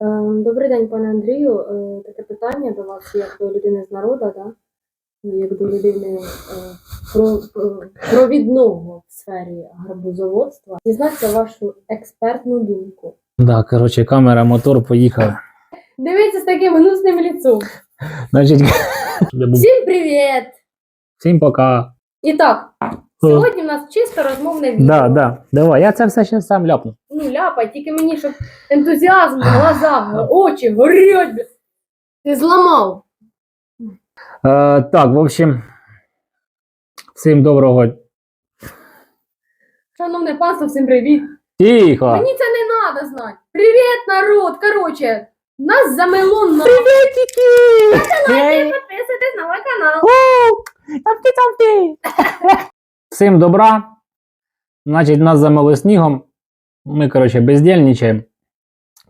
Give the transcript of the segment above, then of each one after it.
Е, Добрий день, пане Андрію. Е, Таке питання до вас, як до людини з народу, да? як до людини е, про- про- провідного в сфері гарбузоводства. Дізнатися вашу експертну думку. Да, коротше, камера, мотор, поїхав. Дивіться з таким гнусним ліцом. Значить, Всім привіт! всім пока. І так, сьогодні в нас чисто розмовне відео. Да, да. Давай, я це все ще сам ляпну. Ну, ляпай, тільки мені, щоб ентузіазм в глазах, очі горять. Ти зламав. Е, так, в общем, всім доброго. Шановне панство, всім привіт. Тихо! Мені це не треба знати. Привіт, народ! Короче, нас замело на Ей, підписуйтесь на мой канал. Всім добра. Значить, нас замили снігом. Ми, коротше, бездільничаємо.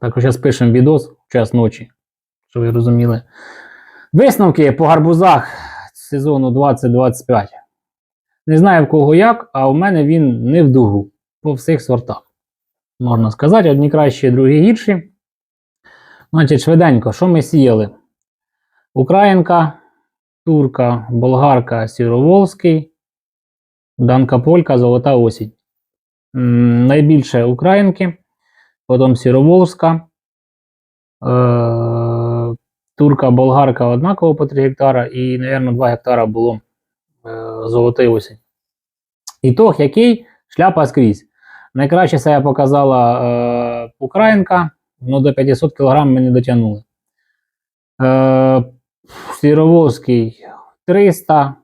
Так, зараз пишемо відос в час ночі, щоб ви розуміли. Висновки по гарбузах сезону 2025. Не знаю в кого як, а у мене він не в дугу по всіх сортах. Можна сказати, одні кращі, другі гірші. Значить, швиденько, що ми сіяли? Українка, турка, болгарка, сіроволський, данка полька, золота осінь. Найбільше українки, потім сіроволська, е, турка, болгарка однаково по 3 гектара, і, мабуть, 2 гектара було е, золотий осінь. Ітог який? Шляпа скрізь. Найкраще себе показала е, українка, але до 500 кг ми дотягнули. Е, Сіроволський 300.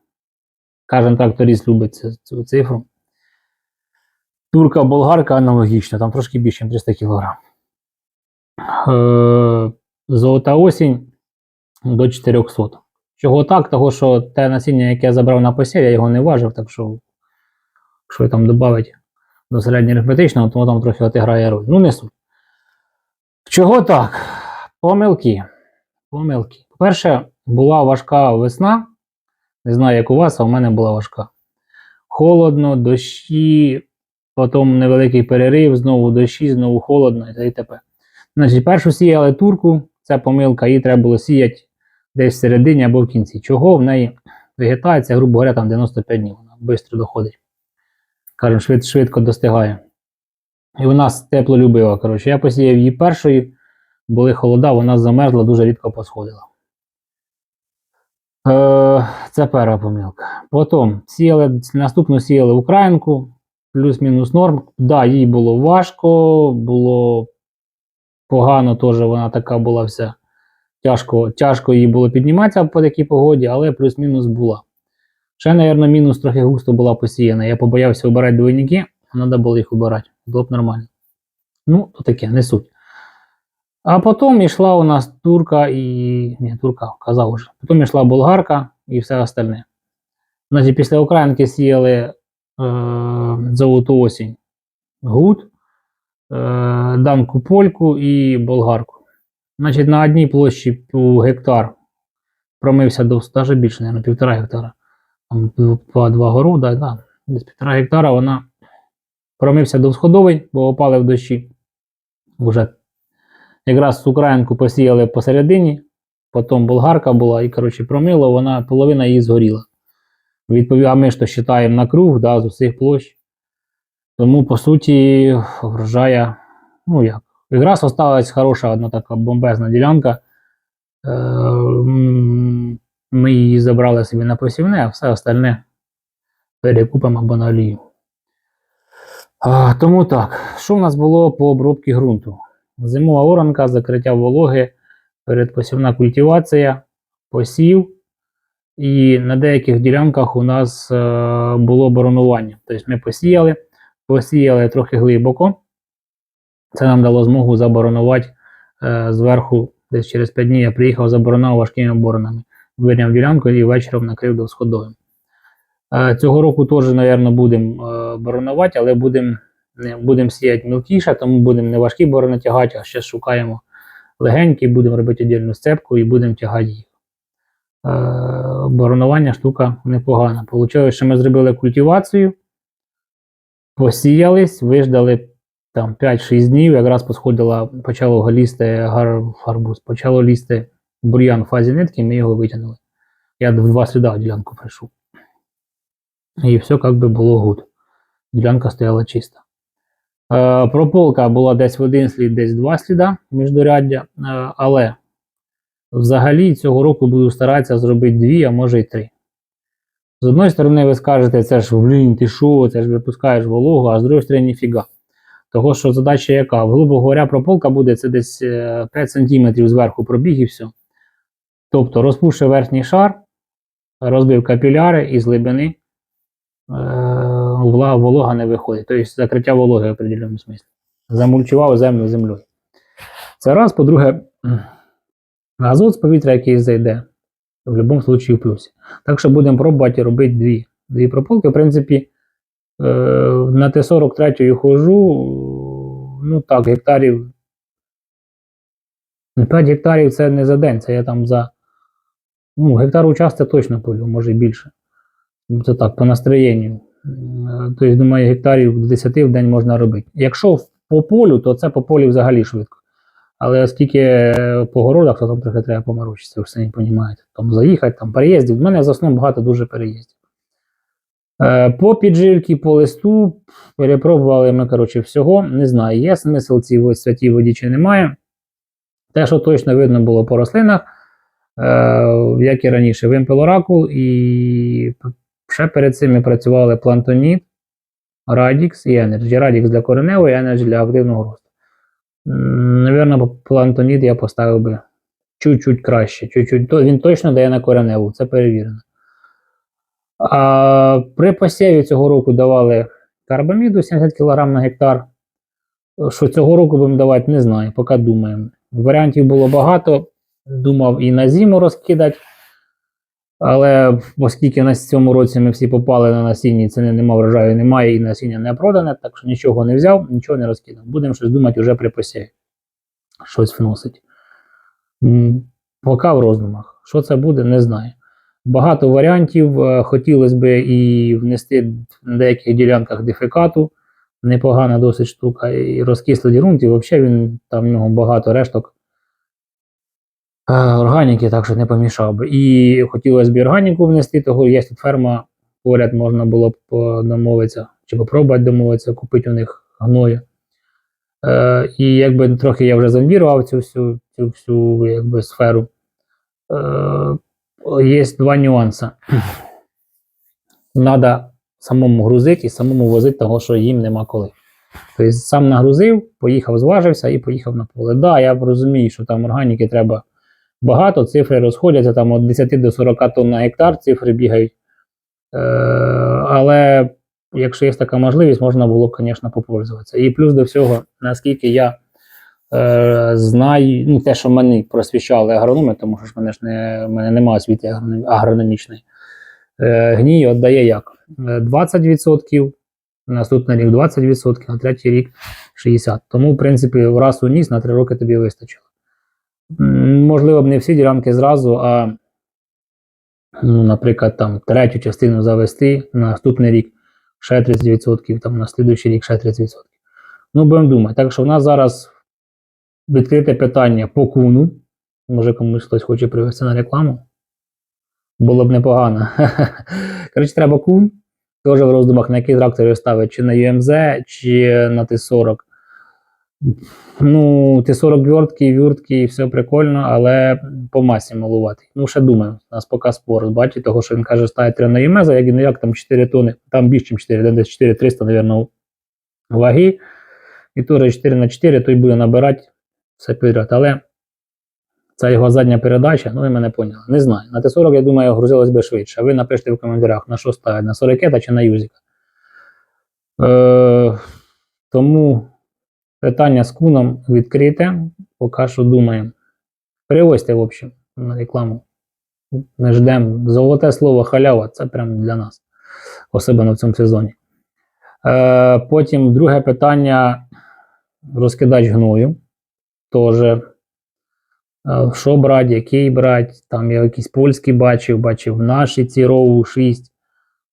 Кожен тракторист любить цю, цю цифру. Турка, болгарка аналогічно, там трошки більше, ніж 300 кг. Е, золота осінь до 400. Чого так? Того, що те насіння, яке я забрав на посів, я його не важив, так що, якщо там додати до середньоарифметичного, то там трохи отиграє роль. Ну, не суть. Чого так? Помилки. Помилки. По-перше, була важка весна. Не знаю, як у вас, а у мене була важка. Холодно, дощі, потім невеликий перерив, знову дощі, знову холодно і т.п. Значить, першу сіяли турку, це помилка, її треба було сіяти десь в середині або в кінці. Чого в неї вегетація, грубо говоря, там 95 днів. Вона швидко доходить. Кажемо, швид, швидко достигає. І вона теплолюбива. Коротше, я посіяв її першою, були холода, вона замерзла, дуже рідко посходила. Е, це перша помилка. Потім сіяли, наступну сіяли українку, плюс-мінус норм. Да, їй було важко, було погано, теж вона така була вся. Тяжко, тяжко їй було підніматися по такій погоді, але плюс-мінус була. Ще, мабуть, мінус трохи густо була посіяна. Я побоявся обирати двойники, треба було їх обирати. Було б нормально. Ну, то таке, не суть. А потім йшла у нас турка і. Ні, турка, казав уже. Потім йшла болгарка і все остальне. Значить, після Українки сіяли е, золоту осінь гуд, е, данку польку і болгарку. Значить, на одній площі по гектар промився до навіть більше, мабуть, півтора гектара. Там два, гору, да, десь півтора гектара вона промився до сходовий, бо опали в дощі. Уже якраз українку посіяли посередині, потім болгарка була, і коротше, промило, вона половина її згоріла. Відповідно, а ми ж то вважаємо на круг да, з усіх площ. Тому, по суті, врожая, ну як, якраз осталась хороша одна така бомбезна ділянка. Е, Ми її забрали собі на посівне, а все остальне перекупимо або на олію. Тому так, що в нас було по обробці ґрунту? Зимова оранка, закриття вологи, передпосівна культивація, посів. І на деяких ділянках у нас е, було боронування. Тобто ми посіяли, посіяли трохи глибоко. Це нам дало змогу заборонувати е, зверху, десь через 5 днів я приїхав, заборонав важкими боронами. Вирняв ділянку і вечором накрив довсходовим. Е, цього року теж, мабуть, будемо боронувати, але будемо будемо сіяти мілкіше, тому будемо не важкі борони тягати, а ще шукаємо легенькі, будемо робити віддільну сцепку і будемо тягати їх. Е, боронування штука непогана. Получилось, що ми зробили культивацію, посіялись, виждали там 5-6 днів якраз посходила, почало гар, гарбуз, почало лізти бур'ян в фазі нитки, ми його витягнули. Я в два сліда ділянку прийшов. І все як би було гуд. Ділянка стояла чиста. Е, прополка була десь в один слід, десь два сліда міждоряддя, е, але взагалі цього року буду старатися зробити дві, а може й три. З одної сторони, ви скажете, це ж блін, ти що, це ж випускаєш вологу, а з другої сторони, ніфіга. Того, що задача яка? Грубо говоря, прополка буде це десь е, 5 см зверху пробіг і все. Тобто розпушив верхній шар, розбив капіляри і з глибини е, вла- волога не виходить. Тобто закриття вологи в определеному смислі. Замульчував землю землею. Це раз, по-друге, азот з повітря, який зайде, в будь-якому випадку в плюсі. Так що будемо пробувати робити дві. Дві прополки. В принципі, е, на Т-43 хожу, ну так, гектарів. 5 гектарів це не за день, це я там за. Ну, гектар участка точно полю, може більше. Це так, по настроєнню. Тобто, думаю, гектарів до 10 в день можна робити. Якщо по полю, то це по полю взагалі швидко. Але оскільки е, по городах, то там трохи треба поморочитися, ви самі розумієте. Там заїхати, там переїздів. У мене за основному багато дуже переїздів. Е, По підживці, по листу перепробували ми, коротше, всього. Не знаю, є смисл цій святій воді чи немає. Те, що точно видно було по рослинах, як і раніше, вимпел оракул, і ще перед цим ми працювали плантоніт, Радікс і Energy. Радікс для кореневої, Energy для активного росту. Навірно, плантоніт я поставив би чуть-чуть краще. Чуть-чуть. Він точно дає на кореневу, це перевірено. А при посіві цього року давали карбаміду 70 кг на гектар. Що цього року будемо давати, не знаю, поки думаємо. Варіантів було багато. Думав і на зиму розкидати. Але оскільки на цьому році ми всі попали на насіння, ціни нема врожаю, немає, і насіння не продане, так що нічого не взяв, нічого не розкидав. Будемо щось думати вже при посіві. Щось вносить. Поки в роздумах. Що це буде, не знаю. Багато варіантів. Е, Хотілося б і внести на деяких ділянках дефекату. Непогана досить штука. І розкислий ґрунт, і взагалі він там в нього багато решток органіки, так що не помішав би. І хотілося б органіку внести, того є тут ферма, поряд можна було б е, домовитися, чи попробувати домовитися, купити у них гною. Е, і якби трохи я вже зомбірував цю всю, цю всю якби, сферу. Е, є два нюанси. Надо самому грузити і самому возити того, що їм нема коли. Тобто сам нагрузив, поїхав, зважився і поїхав на поле. Да, я розумію, що там органіки треба багато, цифри розходяться там від 10 до 40 тонн на гектар, цифри бігають. Е, але якщо є така можливість, можна було б, звісно, попользуватися. І плюс до всього, наскільки я е, знаю, ну, те, що мене просвіщали агрономи, тому що ж мене ж не, мене немає освіти агрономічної. Е, гній віддає як? Е, 20%, наступний рік 20%, на третій рік 60%. Тому, в принципі, раз у ніс на 3 роки тобі вистачило. Можливо, б не всі ділянки зразу, а, ну, наприклад, там третю частину завести на наступний рік ще 30%, там на слідуючий рік ще 30%. Ну, будемо думати. Так що в нас зараз відкрите питання по куну. Може, комусь хтось хоче привести на рекламу. Було б непогано. Коротше, треба кун. Теж в роздумах, на який трактор ставить, чи на UMZ, чи на Т-40. Ну, Т-40 вертки, вертки, все прикольно, але по масі малуватий. Ну, ще думаю, у нас поки спор. Бачите, того, що він каже, ставить 3 на UMZ, як і не як там 4 тони, там більше, ніж 4, десь 4300, мабуть, ваги. І теж 4 на 4, той буде набирати все підряд. Але це його задня передача, ну ви мене поняли. Не знаю. На Т-40, я думаю, грузилось би швидше. А ви напишіть в коментарях, на що ставити, на 40 чи на юзика. Е, тому питання з куном відкрите. Поки що думаємо. Привозьте, в общем, на рекламу. Ми ждемо. Золоте слово халява це прямо для нас, особливо в цьому сезоні. Е, потім друге питання: розкидач гною. Тоже. Що брати, який брати, там я якийсь польський бачив, бачив наші ці роу 6.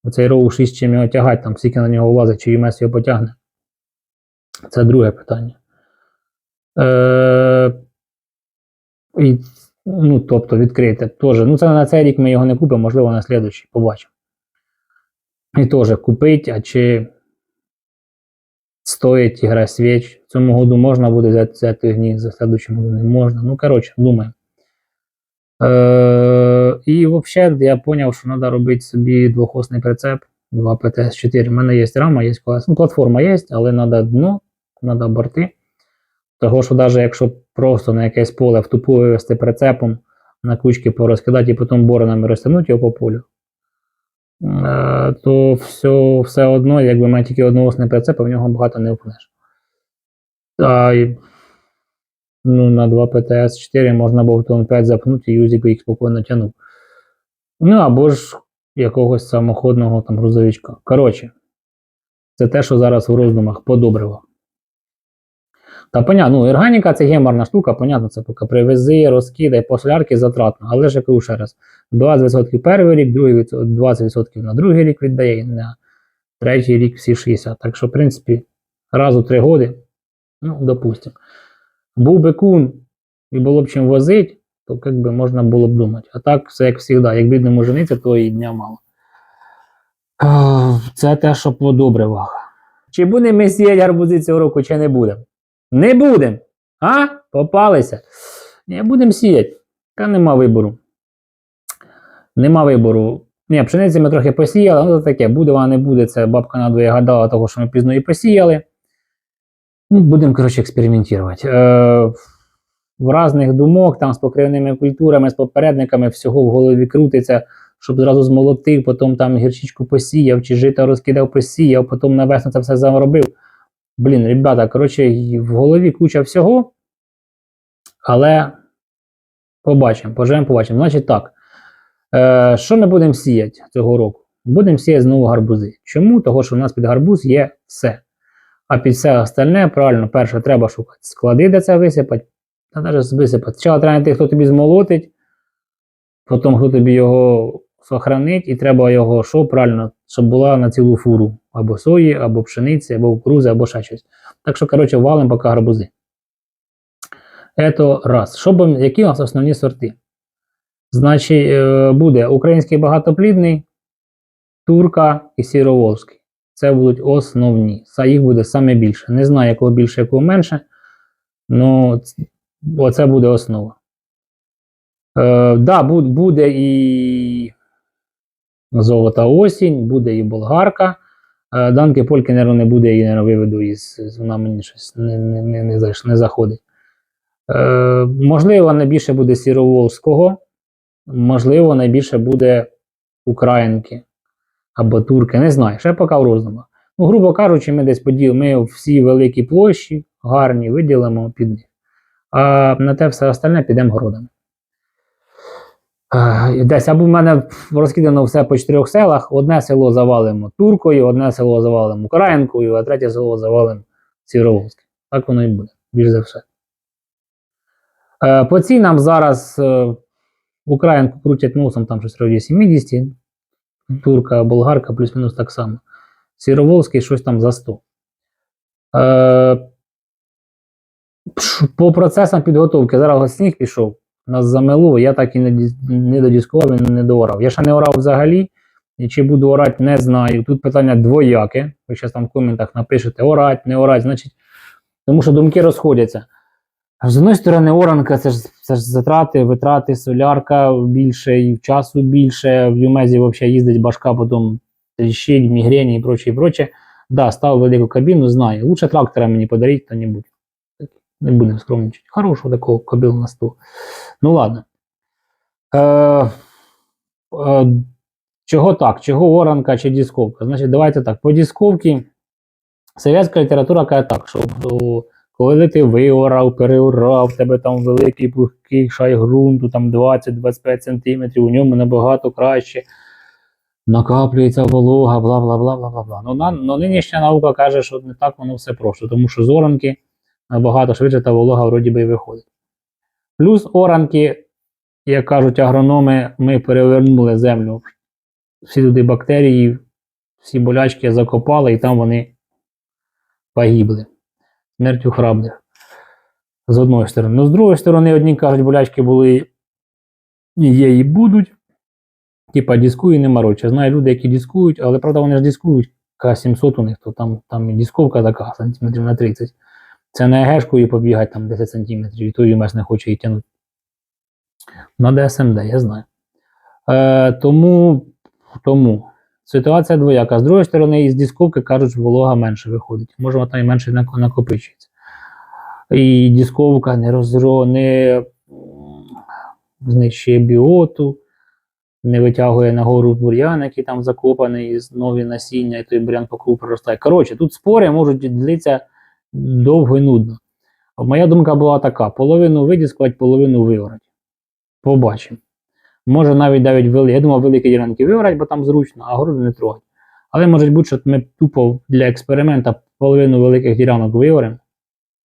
Оцей роу 6 чим його тягати, там скільки на нього влазить, чи ЮМС його потягне. Це друге питання. Е, і, ну, тобто, відкрите. Теж. Ну, це на цей рік ми його не купимо, можливо, на слідуючий побачимо. І теж купить, а чи стоїть ігра свіч. Цьому году можна буде взяти, взяти гні, за слідуючим году не можна. Ну, коротше, думаємо. Е, і взагалі я зрозумів, що треба робити собі двохосний прицеп 2 ПТС-4. У мене є рама, є колеса. Ну, платформа є, але треба дно, треба борти. Того, що навіть якщо просто на якесь поле в тупу вивести прицепом, на кучки порозкидати і потім боронами розтягнути його по полю, е, то все, все одно, якби має тільки одноосний прицеп, в нього багато не впнеш. А, й, ну, на 2 ПТС 4 можна було тон 5 запнути і юзик їх спокійно тягнув. Ну або ж якогось самоходного там грузовичка. Коротше, це те, що зараз в роздумах по. Та понятно, ну, органіка це геморна штука, понятно, це поки привези, розкидай, по солярки затратно. Але ж я кажу ще раз: 20% перший рік, другий 20% на другий рік віддає, і на третій рік всі 60. Так що, в принципі, раз у три роки, ну, допустимо. Був би кун і було б чим возити, то як би можна було б думати. А так, все як завжди, як бідному жениться, то і дня мало. Це те, що по добривах. Чи будемо ми сіяти гарбузи цього року, чи не будемо? Не будемо. А? Попалися. Не будемо сіяти. Та нема вибору. Нема вибору. Ні, пшениці ми трохи посіяли, ну це таке, буде вона не буде. Це бабка надвоє гадала того, що ми пізно її посіяли. Ну, будемо, коротше, експериментувати. Е, в різних думок, там з покривними культурами, з попередниками, всього в голові крутиться, щоб зразу змолотив, потім там гірчичку посіяв, чи жито розкидав, посіяв, потім на весну це все заробив. Блін, ребята, коротше, в голові куча всього. Але побачимо, поживемо, побачимо. Значить так. Е, що ми будемо сіяти цього року? Будемо сіяти знову гарбузи. Чому? Того, що в нас під гарбуз є все. А під все остальне, правильно, перше, треба шукати склади, де це висипати. Та навіть висипати. Спочатку треба знайти, хто тобі змолотить, потім хто тобі його сохранить, і треба його, що правильно, щоб була на цілу фуру. Або сої, або пшениці, або кукурузи, або ще щось. Так що, коротше, валим поки гарбузи. Це раз. Що б- які у нас основні сорти? Значить, е, буде український багатоплідний, турка і сіроволжський. Це будуть основні. Їх буде саме більше. Не знаю, якого більше, якого менше. Ну, оце буде основа. Е, да, бу- буде і золота осінь, буде і болгарка. Е, Данки Польки, наверное, не буде, її наверно, виведу із. Вона мені щось не, не, не, не, не заходить. Е, можливо, найбільше буде сіроволжського, можливо, найбільше буде українки або турки, не знаю, ще поки в роздумах. Ну, грубо кажучи, ми десь поділ, ми всі великі площі гарні виділимо під них. А на те все остальне підемо городами. Десь або в мене розкидано все по чотирьох селах. Одне село завалимо туркою, одне село завалимо українкою, а третє село завалимо сіроволським. Так воно і буде, більш за все. По цінам зараз е, українку крутять носом там щось районі 70, турка, болгарка плюс-мінус так само. Сіроволський щось там за 100. По процесам підготовки зараз сніг пішов, нас замело, я так і не, додіскував і не доорав. Я ще не орав взагалі, і чи буду орати, не знаю. Тут питання двояке. Ви зараз там в коментах напишете орать, не орать, значить, тому що думки розходяться. З одної сторони, оранка це ж, це ж затрати, витрати, солярка більше, і часу більше. В Юмезі взагалі їздить башка, потім тріщить, мігрені і проче, і проче. Да, став велику кабіну, знаю. Лучше трактора мені подаріть, то не будемо скромничати. Хорошого такого кабіну на 100. Ну ладно. Е, е, чого так? Чого оранка чи дисковка? Значить, давайте так. По дисковці совєтська література каже так, що коли ти виорав, переорав, тебе там великий пухкий шай ґрунту, там 20-25 см, у ньому набагато краще накаплюється волога, бла бла бла бла бла бла. Ну, на, ну нинішня наука каже, що не так воно все просто, тому що з оранки набагато швидше та волога вроді би і виходить. Плюс оранки, як кажуть агрономи, ми перевернули землю. Всі туди бактерії, всі болячки закопали, і там вони погибли. смертю храбрих. З одної сторони. Ну, з другої сторони, одні кажуть, болячки були і є, і будуть. Типа дискуй і не морочь. Знаю люди, які дискують, але правда вони ж дискують К700 у них, то там, там дисковка така, сантиметрів на 30. Це не егешкою побігати там 10 сантиметрів, і то ЮМС не хоче її тягнути. Надо СМД, я знаю. Е, тому, тому ситуація двояка. З другої сторони, із дисковки кажуть, що волога менше виходить. Може, вона і менше накопичується. І дисковка не розро, не знищує біоту, не витягує нагору бур'ян, який там закопаний, з нові насіння, і той бур'ян по кругу проростає. Коротше, тут спори можуть длитися довго і нудно. Моя думка була така: половину видіскувати, половину виорати. Побачимо. Може навіть навіть вели. Я думав, великі ділянки виорати, бо там зручно, а городи не трогати. Але може бути, що ми тупо для експеримента половину великих ділянок виоримо,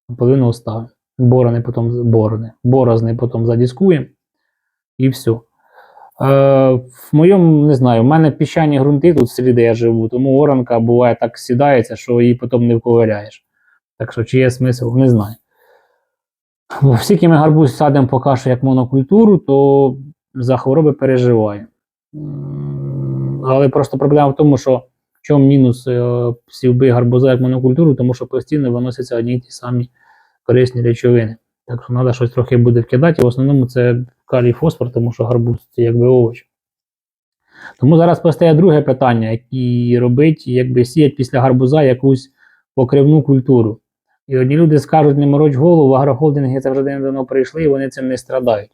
а половину оставимо. Борони потім борони. Борозни потім задіскуємо і все. Е, в моєму, не знаю, в мене піщані ґрунти тут в селі, де я живу, тому оранка буває так сідається, що її потім не вковиряєш. Так що, чи є смисл, не знаю. Оскільки ми гарбуз садимо поки що як монокультуру, то за хвороби переживаю. М, Але просто проблема в тому, що в чому мінус е, сівби гарбуза як монокультуру, тому що постійно виносяться одні й ті самі корисні речовини. Так що треба щось трохи буде вкидати. В основному це калій фосфор, тому що гарбуз це якби овоч. Тому зараз постає друге питання, які робить, якби сіять після гарбуза якусь покривну культуру. І одні люди скажуть, не мороч голову, агрохолдинги це вже давно прийшли, і вони цим не страдають.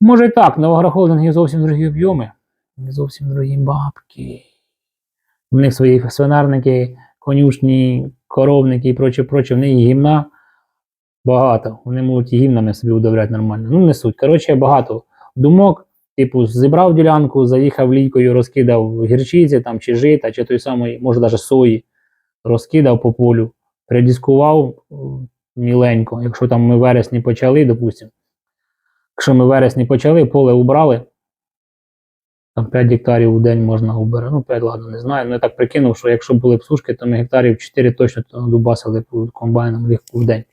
Може і так, але в агрохолдингів зовсім другі об'єми, зовсім другі бабки. У них свої свинарники, конюшні, коровники і проче, проче, в них гімна багато. Вони можуть гімнами собі удовлять нормально. Ну, не суть. Коротше, багато думок. Типу, зібрав ділянку, заїхав лійкою, розкидав гірчиці там, чи жита, чи той самий, може навіть сої, розкидав по полю, придіскував е, міленько. Якщо там ми вересні почали, допустимо. Якщо ми вересні почали, поле убрали, там 5 гектарів у день можна убирати. Ну, 5, ладно, не знаю. Ну, я так прикинув, що якщо були б сушки, то ми гектарів 4 точно дубасили комбайном легко в день.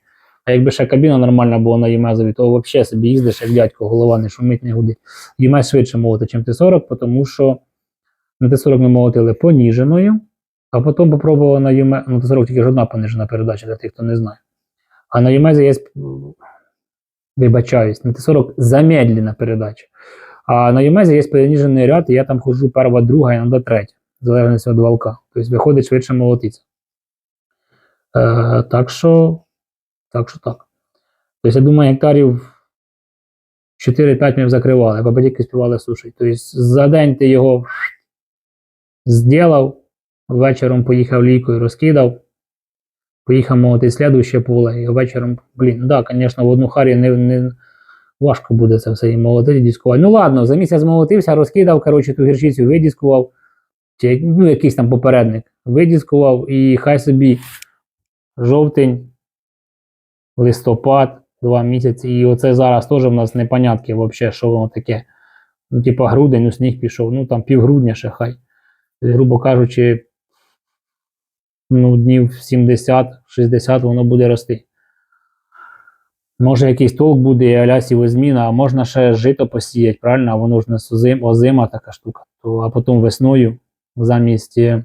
А якби ще кабіна нормальна була на Ємезові, то взагалі собі їздиш, як дядько, голова не шумить, не гудить. Ємез швидше молоти, ніж Т-40, тому що на Т-40 ми молотили поніженою, а потім попробували на Ємез, ну Т-40 тільки ж одна понижена передача для тих, хто не знає. А на Ємезі є, вибачаюсь, на Т-40 замедлена передача. А на Ємезі є поніжений ряд, і я там ходжу перша, друга, іноді третя, в залежності від валка. Тобто виходить швидше молотиться. Е, так що так що так. Тобто, я думаю, гектарів 4-5 ми закривали, або тільки співали сушить. Тобто за день ти його зробив, вечором поїхав лікою, розкидав, поїхав молоти слідуще поле, і вечором, блін, да, звісно, в одну харі не, не важко буде це все і молотити, дискувати. Ну ладно, за місяць молотився, розкидав, коротше, ту гірчицю видіскував, чи ну, якийсь там попередник, видіскував, і хай собі жовтень листопад, два місяці. І оце зараз теж в нас непонятки взагалі, що воно таке. Ну, типа грудень, ну сніг пішов, ну там півгрудня ще хай. Грубо кажучи, ну, днів 70-60 воно буде рости. Може, якийсь толк буде і аля сівозміна, а можна ще жито посіяти, правильно? А воно ж озим, озима така штука. То, а потім весною замість е,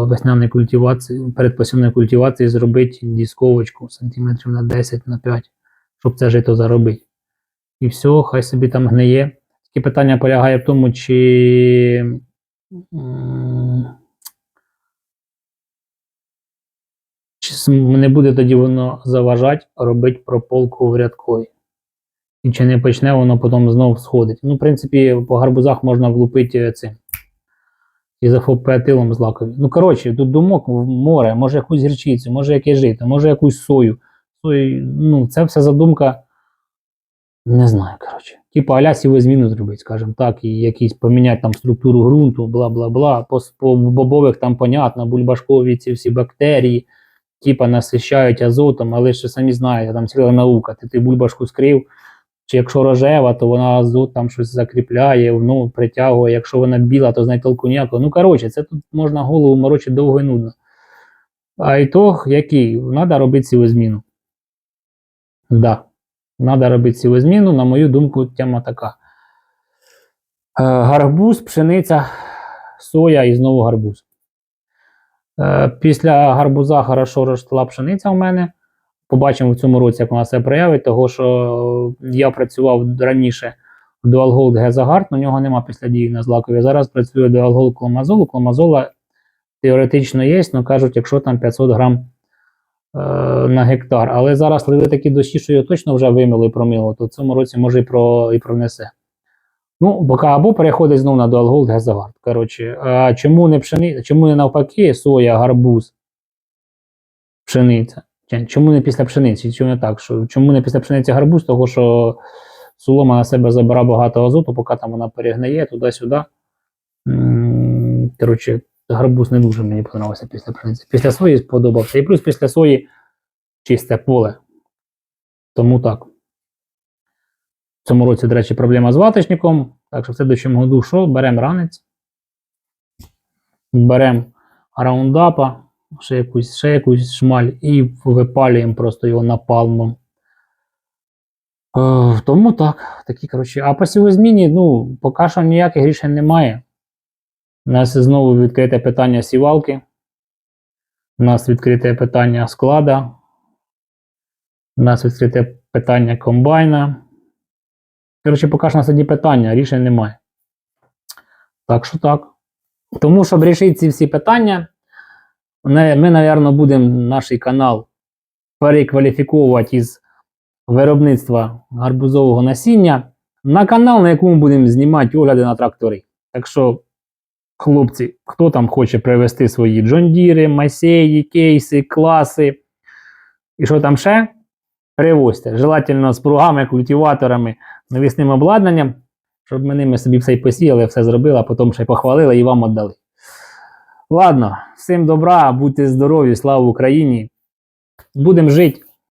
весняної культивації, передпосівної культивації зробити дісковочку сантиметрів на 10 на 5, щоб це жито заробити. І все, хай собі там гниє. Таке питання полягає в тому, чи. Чи не буде тоді воно заважати робити прополку в рядкові? І чи не почне воно потім знову сходити? Ну, в принципі, по гарбузах можна влупити цим ізофопеатилом злакові. Ну, коротше, тут думок море, може якусь гірчицю, може яке жито, може якусь сою. Сої, ну, це все задумка. Не знаю, коротше. Типа аля сівозміну зробити, скажімо так, і якісь поміняти там структуру ґрунту, бла-бла-бла. По, по бобових там понятно, бульбашкові ці всі бактерії, типа насищають азотом, але ж самі знаєте, там ціла наука. Ти, ти бульбашку скрив, чи якщо рожева, то вона азот там щось закріпляє, ну, притягує. Якщо вона біла, то з неї толку ніякого. Ну, коротше, це тут можна голову морочити довго і нудно. А ітог який? Треба робити сівозміну. Да. Треба робити сівозміну, на мою думку, тема така. Е, Гарбуз, пшениця, соя і знову гарбуз. Е, Після гарбуза хорошо росла пшениця у мене. Побачимо в цьому році, як вона себе проявить, того що я працював раніше в Gold Гезагард, у нього нема після дії на злакові. Зараз Dual Gold Кломазол. Кломазола теоретично є, але кажуть, якщо там 500 грам е, на гектар. Але зараз лили такі дощі, що його точно вже вимило і промило, то в цьому році може і, про, і пронесе. Ну, поки або переходить знову на Dual Gold Коротше, а чому не пшени... чому не навпаки соя, гарбуз, пшениця? Чому не після пшениці? Чому не так? Що, чому не після пшениці гарбуз? Того, що солома на себе забирає багато азоту, поки там вона перегниє туди-сюди. Коротше, гарбуз не дуже мені подобався після пшениці. Після сої сподобався. І плюс після сої чисте поле. Тому так. В цьому році, до речі, проблема з ваточником. Так що в слідчому году що? Беремо ранець. Беремо раундапа, ще якусь, ще якусь шмаль і випалюємо просто його напалмом. Е, тому так, такі, коротше. А по сівозміні, ну, поки що ніяких рішень немає. У нас знову відкрите питання сівалки. У нас відкрите питання склада. У нас відкрите питання комбайна. Коротше, поки що у нас одні питання, рішень немає. Так що так. Тому, щоб рішити ці всі питання, ми, напевно, будемо наш канал перекваліфіковувати із виробництва гарбузового насіння на канал, на якому будемо знімати огляди на трактори. Так що, хлопці, хто там хоче привезти свої джондіри, масеї, кейси, класи і що там ще, привозьте. Желательно з пругами, культиваторами, навісним обладнанням, щоб ми ними собі все посіяли, все зробили, а потім ще й похвалили і вам віддали. Ладно, всім добра, будьте здорові, слава Україні. Будемо жити.